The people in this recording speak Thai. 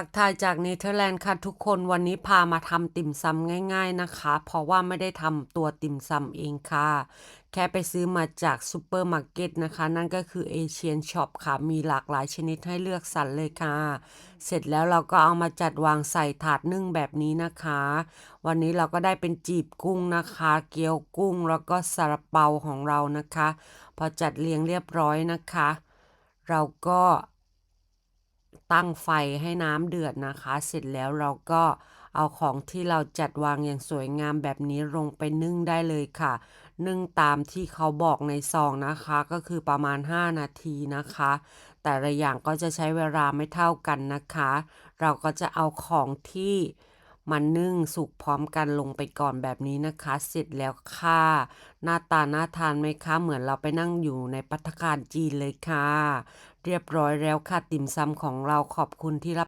ทักทายจากเนเธอร์แลนด์ค่ะทุกคนวันนี้พามาทำติ่มซำง่ายๆนะคะ เพราะว่าไม่ได้ทำตัวติ่มซำเองค่ะ แค่ไปซื้อมาจากซูเปอร์มาร์เก็ตนะคะ นั่นก็คือเอเชียนช็อปค่ะ มีหลากหลายชนิดให้เลือกสรรเลยค่ะ เสร็จแล้วเราก็เอามาจัดวางใส่ถาดนึ่งแบบนี้นะคะ วันนี้เราก็ได้เป็นจีบกุ้งนะคะ เกี๊ยวกุ้งแล้วก็ซาลาเปาของเรานะคะ พอจัดเรียงเรียบร้อยนะคะ เราก็ ตั้งไฟให้น้ำเดือดนะคะ เสร็จแล้วเราก็เอาของที่เราจัดวางอย่างสวยงามแบบนี้ลงไปนึ่งได้เลยค่ะ นึ่งตามที่เขาบอกในซองนะคะ ก็คือประมาณ 5 นาทีนะคะ แต่ละอย่างก็จะใช้เวลาไม่เท่ากันนะคะ เราก็จะเอาของที่ มันนึ่งสุกพร้อมกันลงไปก่อนแบบนี้นะคะ เสร็จแล้วค่ะ หน้าตาน่าทานไหมคะ เหมือนเราไปนั่งอยู่ในปัตตาคารจีนเลยค่ะ เรียบร้อยแล้วค่ะติ่มซำของเราขอบคุณที่รับ